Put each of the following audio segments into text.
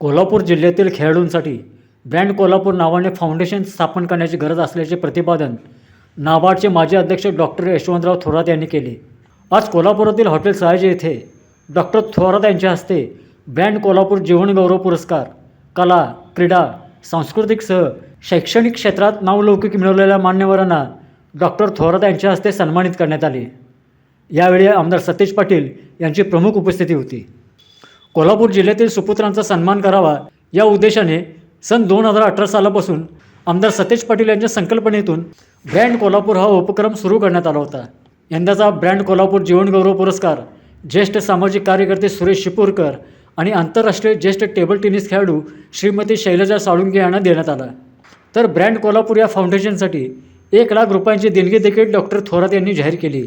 कोल्हापूर जिल्ह्यातील खेळाडूंसाठी ब्रँड कोल्हापूर नावाने फाउंडेशन स्थापन करण्याची गरज असल्याचे प्रतिपादन नाबार्डचे माजी अध्यक्ष डॉक्टर यशवंतराव थोरात यांनी केले. आज कोल्हापुरातील हॉटेल सयाजी येथे डॉक्टर थोरात यांच्या हस्ते ब्रँड कोल्हापूर जीवनगौरव पुरस्कार कला क्रीडा सांस्कृतिकसह शैक्षणिक क्षेत्रात नावलौकिक मिळवलेल्या मान्यवरांना डॉक्टर थोरात यांच्या हस्ते सन्मानित करण्यात आले. यावेळी आमदार सतेज पाटील यांची प्रमुख उपस्थिती होती. कोल्हापूर जिल्ह्यातील सुपुत्रांचा सन्मान करावा या उद्देशाने सन दोन हजार अठरा सालापासून आमदार सतेज पाटील यांच्या संकल्पनेतून ब्रँड कोल्हापूर हा उपक्रम सुरू करण्यात आला होता. यंदाचा ब्रँड कोल्हापूर जीवनगौरव पुरस्कार ज्येष्ठ सामाजिक कार्यकर्ते सुरेश शिपूरकर आणि आंतरराष्ट्रीय ज्येष्ठ टेबल टेनिस खेळाडू श्रीमती शैलजा साळुंगे यांना देण्यात आला. तर ब्रँड कोल्हापूर या फाउंडेशनसाठी एक लाख रुपयांची देणगी देखील डॉक्टर थोरात यांनी जाहीर केली.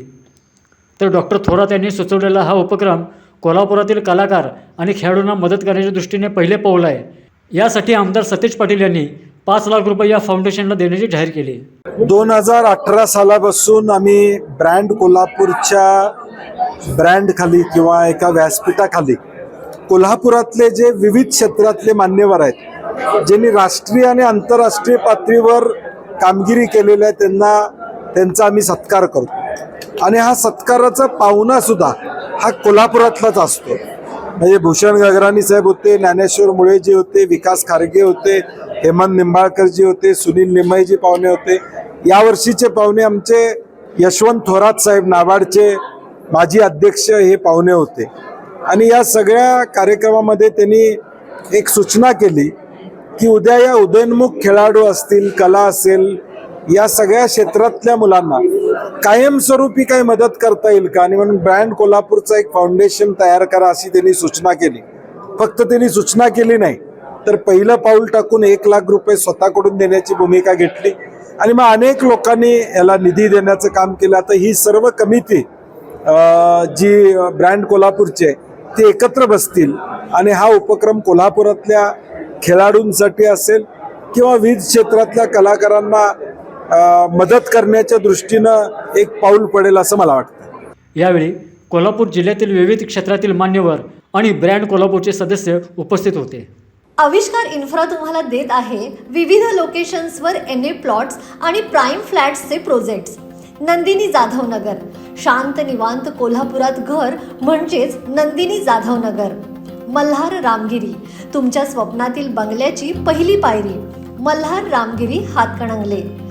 तर डॉक्टर थोरात यांनी सुचवलेला हा उपक्रम कोल्हापुरातील कलाकार आणि खेळाडूंना मदत करण्याच्या दृष्टीने पहिले पाऊल आहे. यासाठी आमदार सतीश पाटील यांनी पाच लाख रुपये या फाउंडेशनला देण्याची जाहीर केली. दोन हजार अठरा सालापासून आम्ही ब्रँड कोल्हापूरच्या ब्रँडखाली किंवा एका व्यासपीठाखाली कोल्हापुरातले जे विविध क्षेत्रातले मान्यवर आहेत ज्यांनी राष्ट्रीय आणि आंतरराष्ट्रीय पातळीवर कामगिरी केलेल्या आहे त्यांना त्यांचा आम्ही सत्कार करतो. आणि हा सत्काराचा पाहुणा सुद्धा हा कोल्हापुरातलाच असतो. म्हणजे भूषण गगराणी साहेब होते ज्ञानेश्वर मुळे जे होते विकास खारगे होते हेमंत निंबाळकरजी होते सुनील निमयजी पाहुणे होते. यावर्षीचे पाहुणे आमचे यशवंत थोरात साहेब नाबार्डचे माजी अध्यक्ष हे पाहुणे होते. आणि या सगळ्या कार्यक्रमामध्ये त्यांनी एक सूचना केली की उद्या या उदयनमुख खेळाडू असतील कला असेल या सगळ्या क्षेत्रातल्या मुलांना कायमस्वरूपी काही मदत करता येईल का? आणि म्हणून ब्रँड कोल्हापूरचं एक फाउंडेशन तयार करा अशी त्यांनी सूचना केली. फक्त त्यांनी सूचना केली नाही तर पहिलं पाऊल टाकून एक लाख रुपये स्वतःकडून देण्याची भूमिका घेतली. आणि मग अनेक लोकांनी याला निधी देण्याचं काम केलं. आता ही सर्व कमिटी जी ब्रँड कोल्हापूरची आहे ती एकत्र बसतील. आणि हा उपक्रम कोल्हापुरातल्या खेळाडूंसाठी असेल किंवा विविध क्षेत्रातल्या कलाकारांना मदत करण्याच्या दृष्टीनं एक पाऊल पडेल असं मला वाटतं. यावेळी कोल्हापूर जिल्ह्यातील विविध क्षेत्रातील मान्यवर आणि ब्रँड कोल्हापूरचे सदस्य उपस्थित होते. आविष्कार इन्फ्रा तुम्हाला देत आहे विविध लोकेशन्सवर एन ए प्लॉट्स आणि प्राईम फ्लॅट्सचे प्रोजेक्ट्स. नंदिनी जाधव नगर शांत निवांत कोल्हापुरात घर म्हणजेच नंदिनी जाधव नगर मल्हार रामगिरी. तुमच्या स्वप्नातील बंगल्याची पहिली पायरी. मल्हार रामगिरी हातकणंगले.